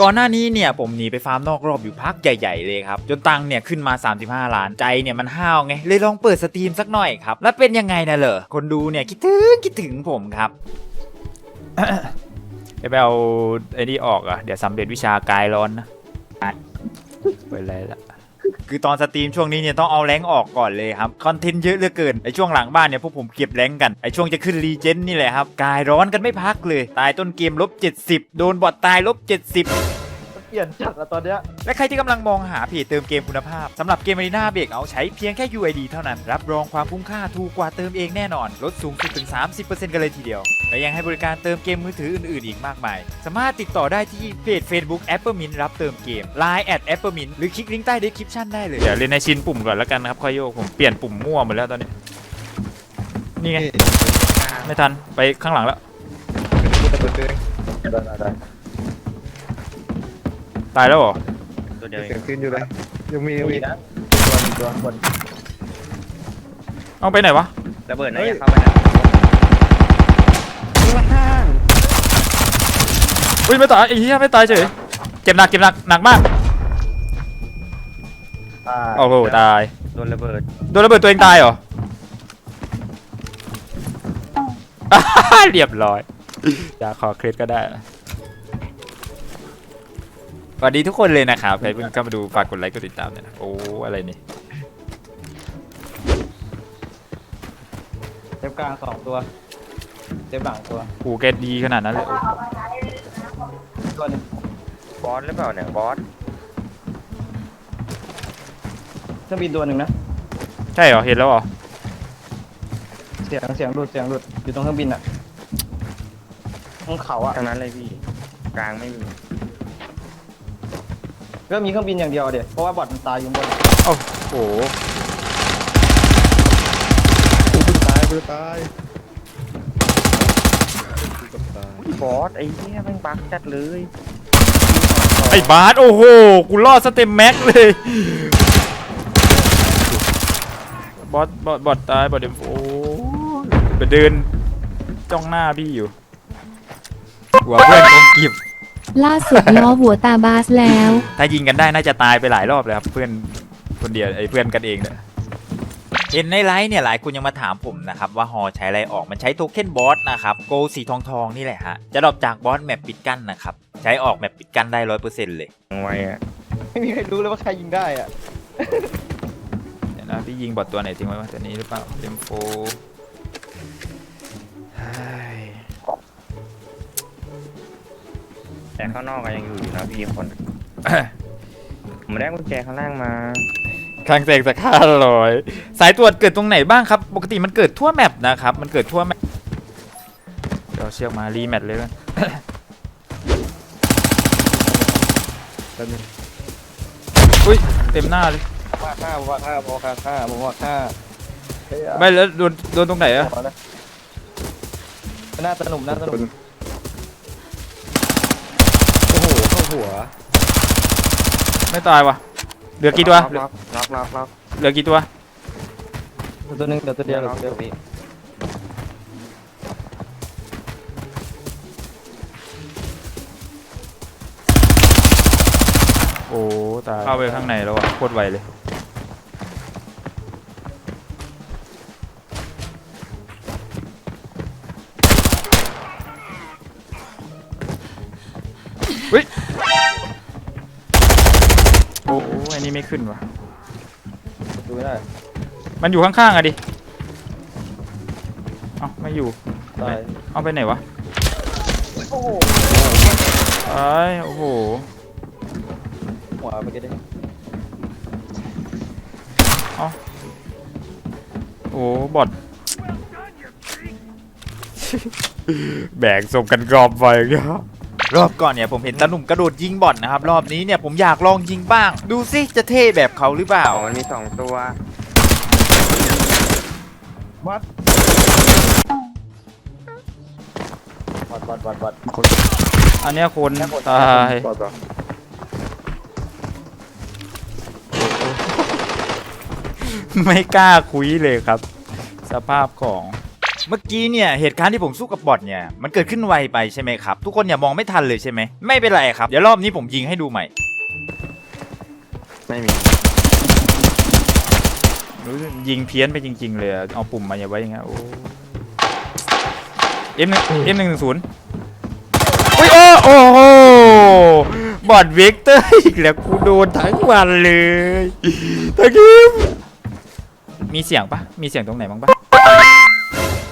ก่อนหน้านี้เนี่ยผมหนีไปฟาร์มนอกรอบอยู่พักใหญ่ๆเลยครับ จนตังเนี่ยขึ้นมา 35 ล้านใจเนี่ยมันห้าวไง เลยลองเปิดสตรีมสักหน่อยครับ แล้วเป็นยังไงนะเหรอคนดูเนี่ยคิดถึงคิดถึงผมครับเดี๋ยวไปเอาไอ้นี่ออกอะ เดี๋ยวสำเร็จวิชากายร้อนนะไปเลยละ คือตอนสตรีมช่วงนี้เนี่ยต้องเอาแรงออกก่อนเลยครับคอนเทนต์เยอะเหลือเกินไอช่วงหลังบ้านเนี่ยพวกผมเก็บแรงกันไอช่วงจะขึ้นรีเจนนี่แหละครับกายร้อนกันไม่พักเลย ตายต้นเกมลบ70 โดนบอทตายลบ70 เปลี่ยนจัดละตอนเนี้ย และใครที่กำลังมองหาเพจเติมเกมคุณภาพสำหรับเกม a ารีนาเบรกเอาใช้เพียงแค่ UID เท่านั้น รับรองความคุ้มค่าถูกกว่าเติมเองแน่นอน ลดสูงสุดถึง 30%กันเลยทีเดียว และยังให้บริการเติมเกมมือถืออื่นๆ อีกมากมาย สามารถติดต่อได้ที่เพจ Facebook a p p l e m i n t รับเติมเกม Line at a p p l e m i n t หรือคลิกลิงก์ใต้ description ได้เลย เดี๋ยวเล่นในชินปุ่มก่อนแล้วกันนะครับค่อยโยกผมเปลี่ยนปุ่มมั่วหมดแล้วตอนนี้ นี่ไง ไม่ทันไปข้างหลังแล้ว ได้ได้ได้ ตายแล้วเหรอตัวเดียวเอเสียงงขึ้นอยู่เลย ยังมียังมีมีนะตัวมีตัวบนเอาไปไหนวะระเบิดนะเฮ้ยอย่าเข้าไปนะข้างอุ้ยไม่ตายไอ้เหี้ยไม่ตายเฉยเจ็บหนักเจ็บหนักหนักมากอ่าโอ้โหตายโดนระเบิดโดนระเบิดตัวเองตายเหรอ เรียบร้อยอยากขอเครดก็ได้ สวัสดีทุกคนเลยนะครับใครเพิ่งเข้ามาดูฝากกดไลค์กดติดตามเนี่ยนะโอ้อะไรนี่เซฟกลางสองตัวเซฟหลังตัวกูแกดีขนาดนั้นเลยตัวหนึงบอสหรือเปล่าเนี่ยบอสเครื่องบินตัวหนึ่งนะ ใช่เหรอเห็นแล้วเหรอเสียงเสียงหลุดเสียงหลุดอยู่ตรงเครื่องบินอะตรงเขาอะ ทั้งนั้นเลยพี่ กลางไม่มี ก็มีเครื่องบินอย่างเดียวเดี๋ยวเพราะว่าบอทมันตายอยู่บนโอ้โหกูเพิ่งตายกูจะตายกูกับตายบอสไอ้เหี้ยแม่งบักจัดเลยไอ้บาสโอ้โหกูรอดสเต็มแม็กเลยบอสบอสบอสตายบอสเดมโอ้ไปเดินจ้องหน้าพี่อยู่หัวเพื่อนคงกิบ ล่าสุดล้อหัวตาบาสแล้ว ถ้ายิงกันได้น่าจะตายไปหลายรอบเลยครับเพื่อนคนเดียวไอ้เพื่อนกันเองเนี่ยเห็นในไลฟ์เนี่ยหลายคนยังมาถามผมนะครับว่าฮอใช้อะไรออกมันใช้โทเค็นบอสนะครับโกสีทองทองๆนี่แหละฮะจะดรอปจากบอสแมปปิดกั้นนะครับใช้ออกแมปปิดกั้นได้ร้อยเปอร์เซ็นต์เลยไว้อะไม่มีใครรู้เลยว่าใครยิงได้อะเดี๋ยวนะพี่ยิงบอทตัวไหนทิ้งไว้บ้างตัวนี้หรือเปล่าเต็มโฟ แต่ข้างนอกก็ยังอยู่อยู่นะพี่คนผมได้กุญแจข้างล่างมาข้างเสกสักห้าร้อยสายตรวจเกิดตรงไหนบ้างครับ ปกติมันเกิดทั่วแมปนะครับ มันเกิดทั่วแมปเดี๋ยวเอาเชือกมารีแมปเลยกันแป๊บนึงอุ้ยเต็มหน้าเลยว่าฆ่าผมว่าฆ่าผมว่าฆ่าผมว่าฆ่าเฮ้ยไม่แล้วโดนโดนตรงไหนอะขอนะน่าสนุกน่าสนุก หเข้าหัวไม่ตายวะเหลือกี่ตัว ล็อกล็อกล็อกล็อกเหลือกี่ตัว ตัวหนึงเดี๋ยวตัวเดียวเดี๋ยวตัวเดียวพี่โอ้ตายเข้าไปข้างในแล้วอะโคตรไวเลย ขึ้นวะดูไม่ได้มันอยู่ข้างๆอะดิ เอ้าไม่อยู่ ตายเอาไปไหนวะโอ้โหไอ้ายโอ้โห หัวเมื่อกี้ได้โอ้บอด แบกศพกันกรอบไปครับ รอบก่อนเนี่ยผมเห็นตาหนุ่มกระโดดยิงบอดนะครับ รอบนี้เนี่ยผมอยากลองยิงบ้าง ดูสิจะเท่แบบเขาหรือเปล่าอ๋อมันมีสองตัววัดวัดวัดวัดวัดอันเนี้ยคนแค่คนตายปอดปะไม่กล้าคุยเลยครับ สภาพของ เมื่อกี้เนี่ยเหตุการณ์ที่ผมสู้กับบอทเนี่ยมันเกิดขึ้นไวไปใช่ไหมครับทุกคนอย่ามองไม่ทันเลยใช่ไหมไม่เป็นไรครับเดี๋ยวรอบนี้ผมยิงให้ดูใหม่ไม่มีรู้สึกยิงเพี้ยนไปจริง ๆ เลยอะเอาปุ่มมาอย่าไว้อย่างเงี้ยโอ้เอ็มหนึ่งเอ็มหนึ่งหนึ่งศูนย์อุ้ยโอ้โอ้โหบอดเวกเตอร์อีกแล้วกูโดนทั้งวันเลยตะกี้มีเสียงปะมีเสียงตรงไหนบ้างปะ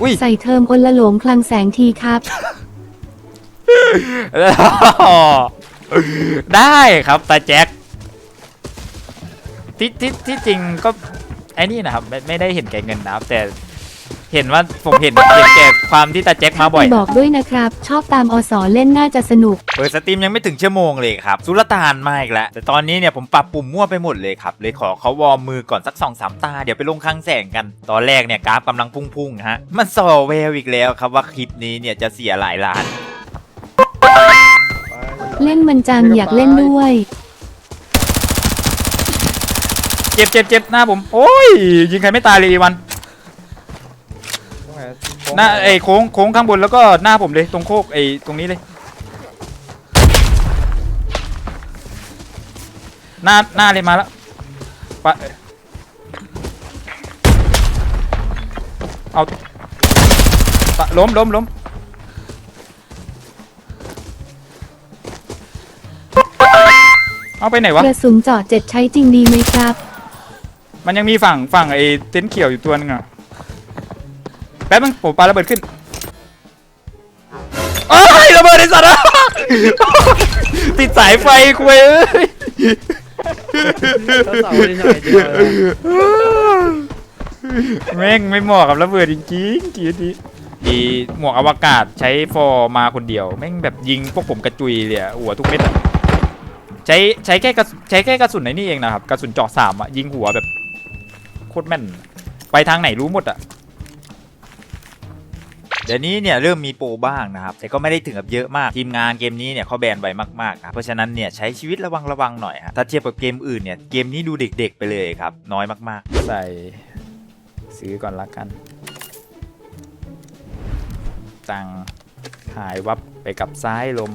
อุ้ยใส่เทอมอนละโหลมคลังแสงทีครับ ได้ครับตาแจ็คที่ที่ที่จริงก็ไอ้นี่นะครับไม่ไม่ได้เห็นแก่เงินนะครับแต่ เห็นว่าผมเห็นเห็นแก่ความที่ตาแจ็คมาบ่อย บอกด้วยนะครับ ชอบตามอสอเล่นน่าจะสนุก เปิดสตรีมยังไม่ถึงชั่วโมงเลยครับสุลต่านมาอีกแล้วแต่ตอนนี้เนี่ยผมปรับปุ่มมั่วไปหมดเลยครับเลยขอเขาวอร์มมือก่อนสักสองสามตาเดี๋ยวไปลงคลังแสงกัน ตอนแรกเนี่ยกราฟกำลังพุ่งๆฮะมันสอแววอีกแล้วครับว่าคลิปนี้เนี่ยจะเสียหลายล้าน เล่นมันจังอยากเล่นด้วย เจ็บเจ็บเจ็บหน้าผม โอ้ยยิงใครไม่ตายเลยอีวัน หน้าไอ้โค้งโค้งข้างบนแล้วก็หน้าผมเลยตรงโคกไอ้ตรงนี้เลย หน้าหน้าเลยมาแล้วปะเอาปะล้มล้มล้มเอาไปไหนวะ กระสุนเจาะเจ็ดใช้จริงดีไหมครับ มันยังมีฝั่งฝั่งไอ้เต็นท์เขียวอยู่ตัวนึงอะ แป๊บนึงผมปาระเบิดขึ้นเอ้ยระเบิดไอ้สัตว์อะติดสายไฟคุยเอ้ยเสาๆนี่หน่อยเดียวเลย แม่งไม่เหมาะกับระเบิดจริงๆจีดีดีหมวกอวกาศใช้ฟอร์มาคนเดียว แม่งแบบยิงพวกผมกระจุยเลยอะหัวทุกเม็ดอะใช้ใช้แค่กระสุใช้แค่กระสุนไหนนี่เองนะครับกระสุนเจาะสามอะยิงหัวแบบโคตรแม่น ไปทางไหนรู้หมดอะ เดี๋ยวนี้เนี่ยเริ่มมีโปรบ้างนะครับ แต่ก็ไม่ได้ถึงกับเยอะมาก ทีมงานเกมนี้เนี่ยเขาแบนไว้มากๆครับเพราะฉะนั้นเนี่ยใช้ชีวิตระวังระวังหน่อยฮะถ้าเทียบกับเกมอื่นเนี่ยเกมนี้ดูเด็ก ๆ ไปเลยครับ น้อยมากๆ ใส่ซื้อก่อนละกันจังหายวับไปกับซ้ายลม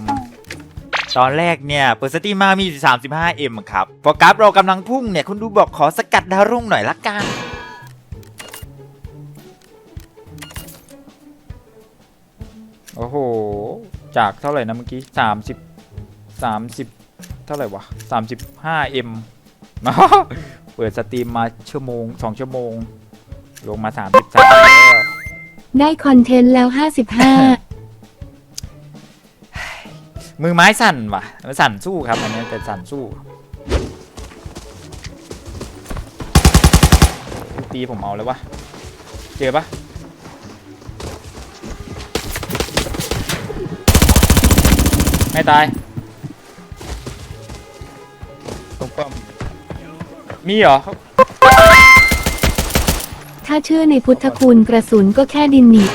ตอนแรกเนี่ยเปิดสตรีมมามีอยู่ 35M ครับ พอกราฟเรากำลังพุ่งเนี่ย คุณดูบอกขอสกัดดาวรุ่งหน่อยละกัน จากเท่าไหร่นะเมื่อกี้30 30เท่าไหร่วะ 35M เปิดสตรีมมาชั่วโมง2ชั่วโมง ลงมา33แล้วได้คอนเทนต์แล้ว55มือไม้สั่นว่ะ สั่นสู้ครับอันนี้แต่สั่นสู้ ตีผมเอาแล้ววะ เจอปะ ไม่ตาย ตรงปั๊มมีเหรอ ถ้าเชื่อในพุทธคุณกระสุนก็แค่ดินหนีบ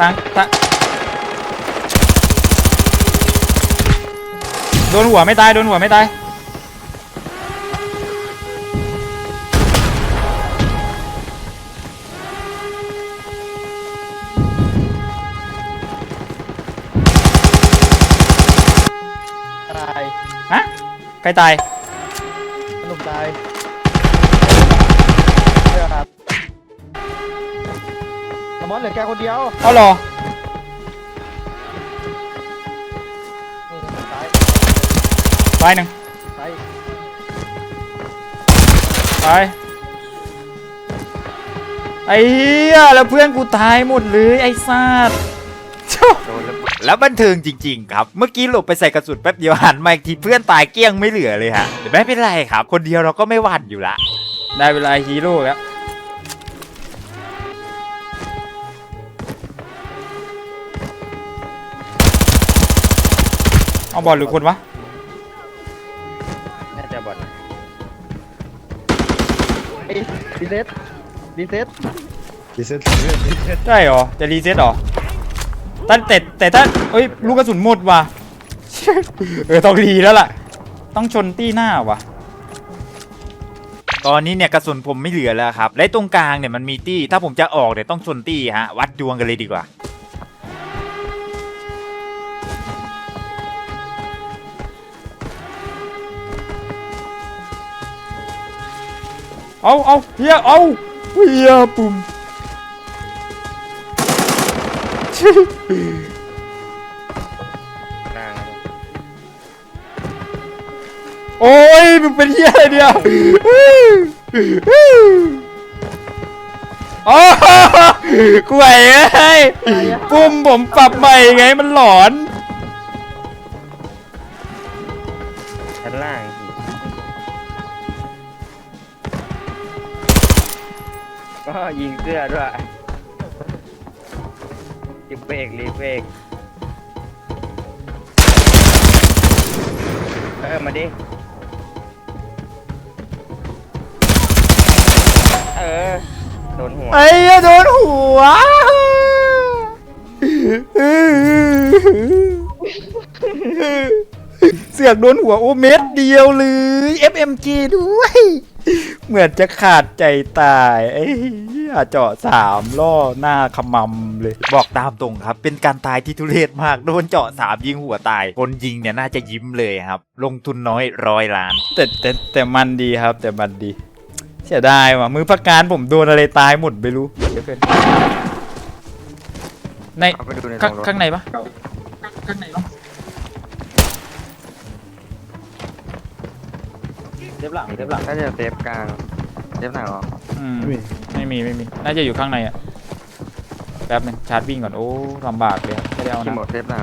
ตั้งตั้งโดนหัวไม่ตาย โดนหัวไม่ตาย ใครตาย สนุกตายเชื่อครับสมอนเหลือแกคนเดียวเอาเหรอ นี่ตายตายหนึ่งตายตาย ไอ้เหี้ยแล้วเพื่อนกูตายหมดเลยไอ้ซาด แล้วบันเทิงจริง ๆ ครับ เมื่อกี้หลบไปใส่กระสุนแป๊บเดียวหันมาอีกทีเพื่อนตายเกลี้ยงไม่เหลือเลยฮะแต่ไม่เป็นไรครับ คนเดียวเราก็ไม่หวั่นอยู่ละ ได้เวลาฮีโร่แล้วเอาบอลหรือคนวะ น่าจะบอดเอ้ยรีเซ็ตรีเซ็ตดีเซ็ตเลือดดีเซ็ตได้เหรอ จะรีเซ็ตเหรอ แต่แต่แต่ถ้าเอ้ยลูกกระสุนหมดว่ะ เออต้องรีแล้วล่ะ ต้องชนตี้หน้าว่ะ ตอนนี้เนี่ยกระสุนผมไม่เหลือแล้วครับ และตรงกลางเนี่ยมันมีตี้ ถ้าผมจะออกเนี่ยต้องชนตี้ฮะ วัดดวงกันเลยดีกว่า เอาเอาเฮียเอาเฮียปุ่ม ล่างโอ้ยมึงเป็นเฮียอะไรเนี่ยโอ้กูไหวเอ้ยปุ่มผมปรับใหม่ไงมันหลอน ชั้นล่างพี่ก็ยิงเสื้อด้วย เบรกรีบเบรกเออมาดิ เออ โดนหัว ไอ้เหี้ยโดนหัว เสือกโดนหัวโอเม็ดเดียวเลย FMG ด้วย เหมือนจะขาดใจตายไอ้เหี้ย เจาะสามล่อหน้าขมำเลย บอกตามตรงครับ เป็นการตายที่ทุเรศมากโดนเจาะสามยิงหัวตาย คนยิงเนี่ยน่าจะยิ้มเลยครับ ลงทุนน้อยร้อยล้าน แต่แต่แต่มันดีครับ แต่มันดี เสียดายว่ะมือพักการผมโดนอะไรตายหมดไม่รู้เดี๋ยวเพื่อนในเอาไปดูในข้างตรงรถ ข้างในปะเจ็บหลังเจ็บหลังน่าจะเซฟกลาง เซฟหนังเหรออืมไม่มีไม่มีไม่มี น่าจะอยู่ข้างในอะ แป๊บนึงชาร์จวิ่งก่อน โอ้ลำบากเลยไม่ได้เอาที่นะหมดเซฟหนัง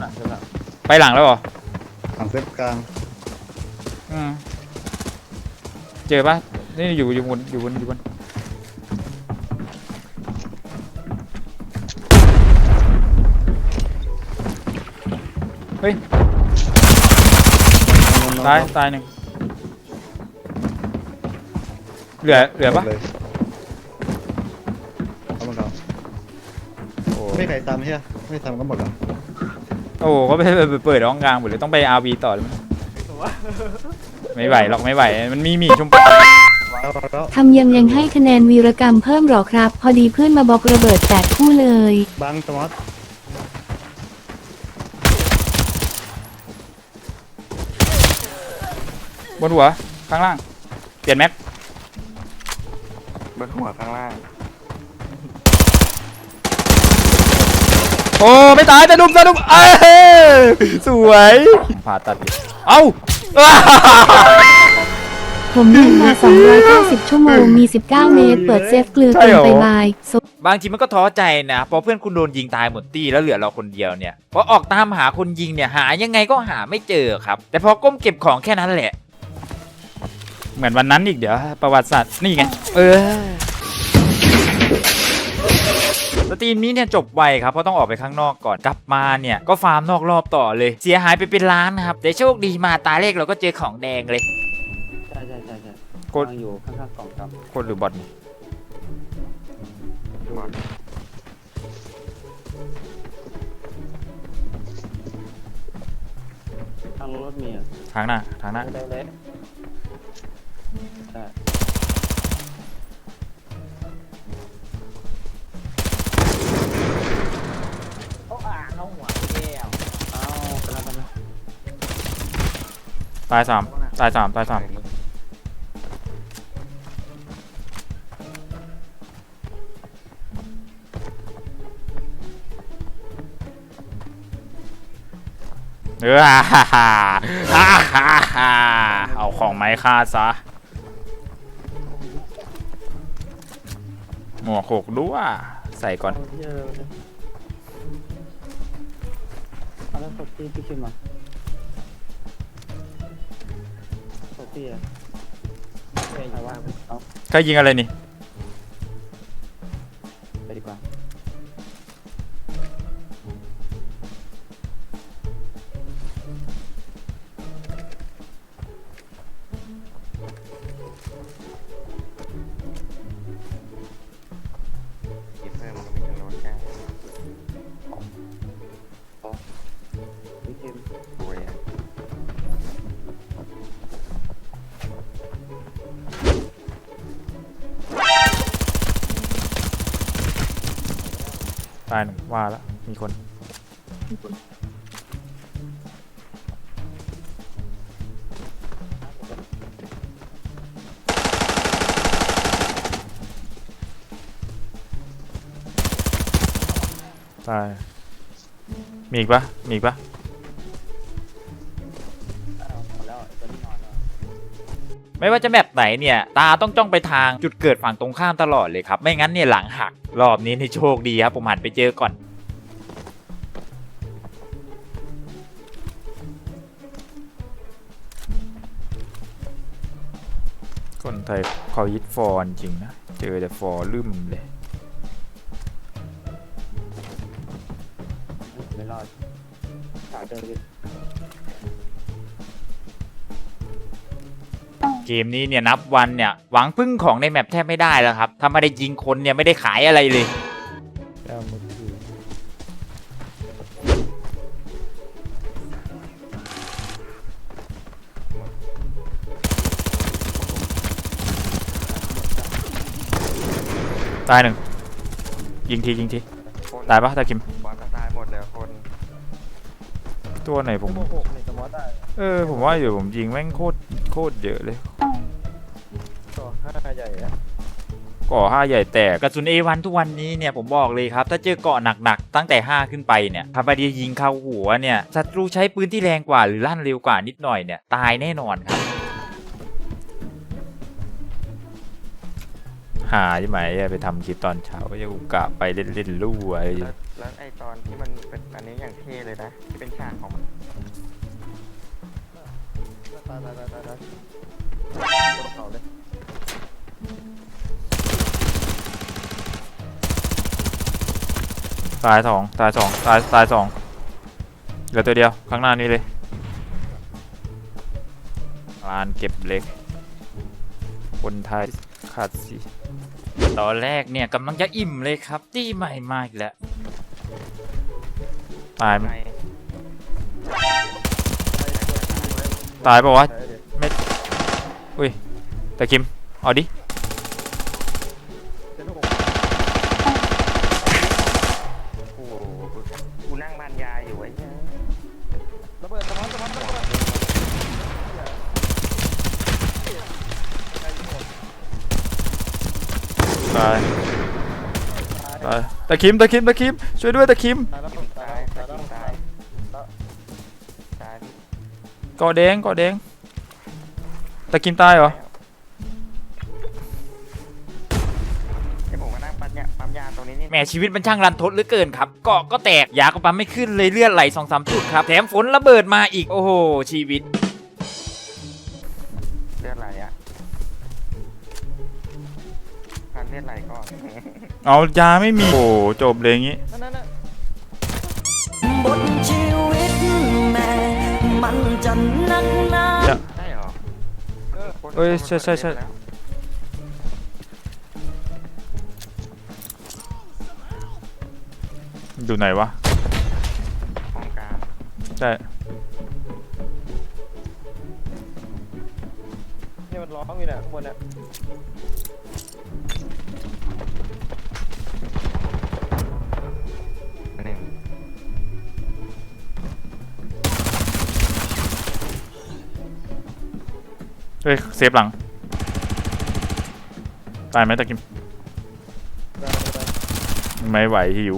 หลังเจ็บหลังไปหลังแล้วเหรอ หลังเซฟกลางอืมเจอปะนี่อยู่อยู่บนอยู่บนอยู่บนเฮ้ย ตายตายหนึ่ง เหลือเหลือปะเลยเอามันเอาโอ้ไม่ใครตามใช่ไหมไม่ทำก็หมดแล้วโอ้เขาไปไปเปิดร้องกลางหมดเลยต้องไปอาวีต่อเลยมั้ยไม่ไหวหรอกไม่ไหว มันมีหมีชมพูแล้วแล้วทำยังยังให้คะแนนวีรกรรมเพิ่มหรอครับ พอดีเพื่อนมาบอกระเบิดแตกคู่เลย บังสมอตบนหัวข้างล่าง เปลี่ยนแม็ก บนหัวข้างล่าง โอ้ไม่ตายแต่ดุมแต่ดุมเอ้ยสวยผ่าตัดดิเอ้าผมวิ่งมา 290 ชั่วโมง มี 19 เมตร เปิดเซฟเกลือใช่เกินเหรอไปบายบางทีมันก็ท้อใจนะเพราะเพื่อนคุณโดนยิงตายหมดตี้แล้วเหลือเราคนเดียวเนี่ยพอออกตามหาคนยิงเนี่ยหายังไงก็หาไม่เจอครับ แต่พอก้มเก็บของแค่นั้นแหละ เหมือนวันนั้นอีกเดี๋ยว ประวัติศาสตร์นี่ไง เออสตรีมนี้เนี่ยจบไวครับ เพราะต้องออกไปข้างนอกก่อนกลับมาเนี่ยก็ฟาร์มนอกรอบต่อเลย เสียหายไปเป็นล้านนะครับแต่โชคดีมาตาเลขเราก็เจอของแดงเลย ใช่ใช่ใช่ใช่กด วางอยู่ข้างๆกล่องกับคนหรือบอทนี่บอลทางรถมีอะทางหน้าทางหน้าได้เลยใายสามตายสามตายสามเออฮ่าฮ่าฮ่าฮ่าฮ่าฮ่าเอาของไม้ฆ่าซะ หมวกหกด้วยใส่ก่อน เอาแล้วกดที่พี่คิมมา กดที่อะใครวะเอาก็ยิงอะไรนี่ายหนึ่งว่าแล้วมีคนตายมีอีกปะมีอีกปะ ไม่ว่าจะแมปไหนเนี่ยตาต้องจ้องไปทางจุดเกิดฝั่งตรงข้ามตลอดเลยครับ ไม่งั้นเนี่ยหลังหักรอบนี้นี่โชคดีครับผมหันไปเจอก่อน คนไทยเขายิดฟอร์จริงนะ เจอแต่ฟอร์ลืมเลย ไม่รอดขาเจอ เลยเกมนี้เนี่ยนับวันเนี่ยหวังพึ่งของในแมปแทบไม่ได้แล้วครับถ้าไม่ได้ยิงคนเนี่ยไม่ได้ขายอะไรเลยแล้วมือถือตายหนึ่งยิงทียิงทีคนตายปะตาคิมบอลก็ตายหมดเลยคนตัวไหนผมโมหกในสมอตได้ เออผมว่าอยู่ผมยิงแม่งโคตรโคตรเยอะเลยต่ ก่อห้าใหญ่แตกกระสุน A1 ทุกวันนี้เนี่ยผมบอกเลยครับถ้าเจอเกาะหนักๆตั้งแต่ 5 ขึ้นไปเนี่ยถ้าไปดียิงเข้าหัวเนี่ยศัตรูใช้ปืนที่แรงกว่าหรือลั่นเร็วกว่านิดหน่อยเนี่ยตายแน่นอนครับหาใช่ไหมไปทำคลิปตอนเช้าก็จะกูกะไปเล่นๆลู่ไอ้แล้วแล้วไอตอนที่มันเป็นอันนี้อย่างเท่เลยนะที่เป็นฉากของมันตายตายตายตายตาย ตายสองตายสองตายตายสองเหลือตัวเดียวข้างหน้านี้เลยลานเก็บเล็ก คนไทยขาดสิตอนแรกเนี่ยกำลังจะอิ่มเลยครับ ตีใหม่มาอีกแล้วตายไหมตายปล่าวะตายเลยอุ้ยแต่คิม เอาดิ ตายแต่คิมแต่คิมแต่คิมช่วยด้วยแต่คิมตายแล้วกินตาตายยแล้วตายตายกินแล้วตายตายกอแดงกอแดงแต่คิมตายเหรอไอ้ผมมานั่งปั๊มยาปั๊มยาตรงนี้นี่แหมชีวิตมันช่างรันทดเหลือเกินครับเกาะก็แตกยาก็ปั๊มไม่ขึ้นเลยเลือดไหลสองสามจุดครับแถมฝนระเบิดมาอีกโอ้โหชีวิต เลือดไหลอะพันเลือดไหลก่อน เอายาไม่มีโอ้จบเลยอย่างงี้นั่นนั่นนั่นบนชีวิตแม่มันจะนักหนาใช่เหรอเออคนเอ้ยคนใช่ใช่ใช่เปิดเล่นไปแล้วอยู่ไหนวะของกลางใช่นี่มันร้องอยู่เนี่ยข้างบนเนี่ย เฮ้ยเซฟหลัง ตายไหมตะกิม ได้ได้ไม่ไหวหิว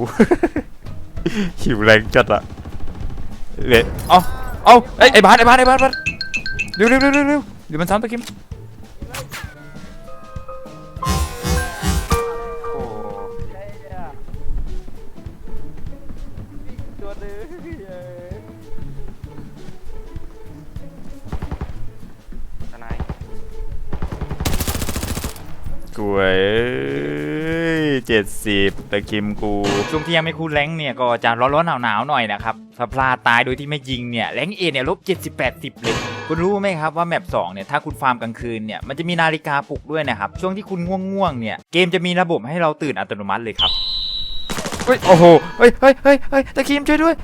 หิวแรงจัดอะเละเอาเอาไอ้ยไอ้บาสไอ้บาสไอ้บาสบาสเร็วเร็วเร็วเร็วเร็วเดี๋ยวมันซ้ำตะกิมโอ้ใช่อะตัวนึง 70ตะคิมกูช่วงที่ยังไม่คู่แรงเนี่ยก็จะร้อนๆหนาวๆหน่อยนะครับถ้าพลาตายโดยที่ไม่ยิงเนี่ยแรงเอเนี่ยลบ70-80 เลย คุณรู้ไหมครับว่าแมป2เนี่ยถ้าคุณฟาร์มกลางคืนเนี่ยมันจะมีนาฬิกาปลุกด้วยนะครับช่วงที่คุณง่วงๆเนี่ยเกมจะมีระบบให้เราตื่นอัตโนมัติเลยครับเฮ้ยโอ้โหเฮ้ยเฮ้ยเฮ้ยตะคิมช่วยด้วย